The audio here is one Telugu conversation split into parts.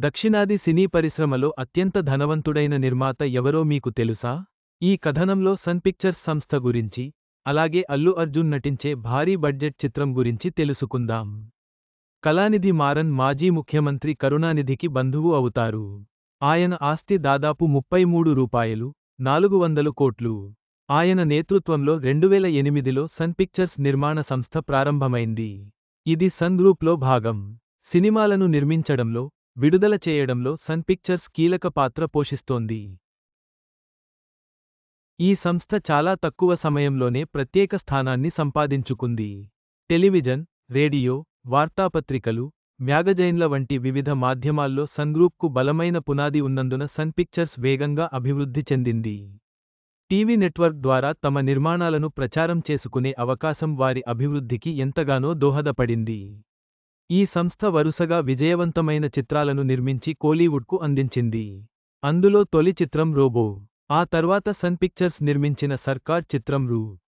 దక్షిణాది సినీ పరిశ్రమలో అత్యంత ధనవంతుడైన నిర్మాత ఎవరో మీకు తెలుసా? ఈ కథనంలో సన్ పిక్చర్స్ సంస్థ గురించి అలాగే అల్లు అర్జున్ నటించే భారీ బడ్జెట్ చిత్రం గురించి తెలుసుకుందాం. కళానిధి మారన్ మాజీ ముఖ్యమంత్రి కరుణానిధికి బంధువు అవుతారు. ఆయన ఆస్తి దాదాపు ముప్పై మూడు రూపాయలు నాలుగు వందలు కోట్లు. ఆయన నేతృత్వంలో రెండువేల ఎనిమిదిలో సన్ పిక్చర్స్ నిర్మాణ సంస్థ ప్రారంభమైంది. ఇది సన్ గ్రూప్లో భాగం. సినిమాలను నిర్మించడంలో విడుదల చేయడంలో సన్ పిక్చర్స్ కీలక పాత్ర పోషిస్తోంది. ఈ సంస్థ చాలా తక్కువ సమయంలోనే ప్రత్యేక స్థానాన్ని సంపాదించుకుంది. టెలివిజన్ రేడియో వార్తాపత్రికలు మ్యాగజైన్ల వంటి వివిధ మాధ్యమాల్లో సన్గ్రూప్కు బలమైన పునాది ఉన్నందున సన్ పిక్చర్స్ వేగంగా అభివృద్ధి చెందింది. టీవీ నెట్వర్క్ ద్వారా తమ నిర్మాణాలను ప్రచారం చేసుకునే అవకాశం వారి అభివృద్ధికి ఎంతగానో దోహదపడింది. ఈ సంస్థ వరుసగా విజయవంతమైన చిత్రాలను నిర్మించి కోలీవుడ్కు అందించింది. అందులో తొలి చిత్రం రోబో ఆ తర్వాత సన్ పిక్చర్స్ నిర్మించిన సర్కార్ చిత్రం రూ.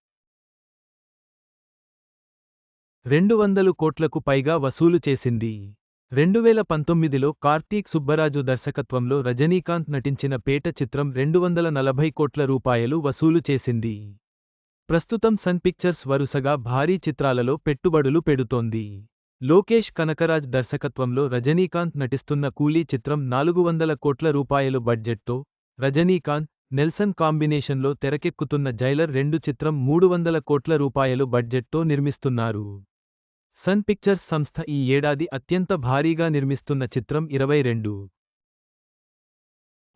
రెండు వందలు కోట్లకు పైగా వసూలు చేసింది. రెండువేల పంతొమ్మిదిలో కార్తీక్ సుబ్బరాజు దర్శకత్వంలో రజనీకాంత్ నటించిన పేట చిత్రం రెండు వందల నలభై కోట్ల రూపాయలు వసూలు చేసింది. ప్రస్తుతం సన్ పిక్చర్స్ వరుసగా భారీ చిత్రాలలో పెట్టుబడులు పెడుతోంది. లోకేష్ కనకరాజ్ దర్శకత్వంలో రజనీకాంత్ నటిస్తున్న కూలీ చిత్రం నాలుగు వందల కోట్ల రూపాయలు బడ్జెట్తో రజనీకాంత్ నెల్సన్ కాంబినేషన్లో తెరకెక్కుతున్న జైలర్ రెండు చిత్రం మూడు వందల కోట్ల రూపాయలు బడ్జెట్తో నిర్మిస్తున్నారు. సన్ పిక్చర్స్ సంస్థ ఈ ఏడాది అత్యంత భారీగా నిర్మిస్తున్న చిత్రం ఇరవై రెండు.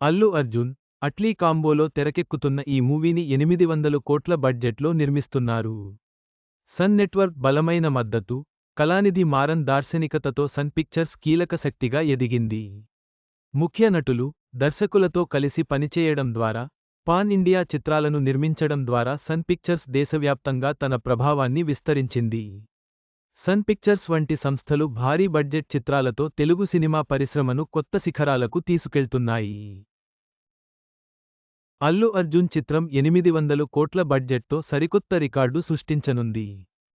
అల్లు అర్జున్ అట్లీ కాంబోలో తెరకెక్కుతున్న ఈ మూవీని ఎనిమిది వందలు కోట్ల బడ్జెట్లో నిర్మిస్తున్నారు. సన్ నెట్వర్క్ బలమైన మద్దతు కళానిధి మారన్ దార్శనికతతో సన్ పిక్చర్స్ కీలక శక్తిగా ఎదిగింది. ముఖ్య నటులు దర్శకులతో కలిసి పనిచేయడం ద్వారా పాన్ ఇండియా చిత్రాలను నిర్మించడం ద్వారా సన్ పిక్చర్స్ దేశవ్యాప్తంగా తన ప్రభావాన్ని విస్తరించింది. సన్ పిక్చర్స్ వంటి సంస్థలు భారీ బడ్జెట్ చిత్రాలతో తెలుగు సినిమా పరిశ్రమను కొత్త శిఖరాలకు తీసుకెళ్తున్నాయి. అల్లు అర్జున్ చిత్రం ఎనిమిది వందలు కోట్ల బడ్జెట్తో సరికొత్త రికార్డు సృష్టించనుంది.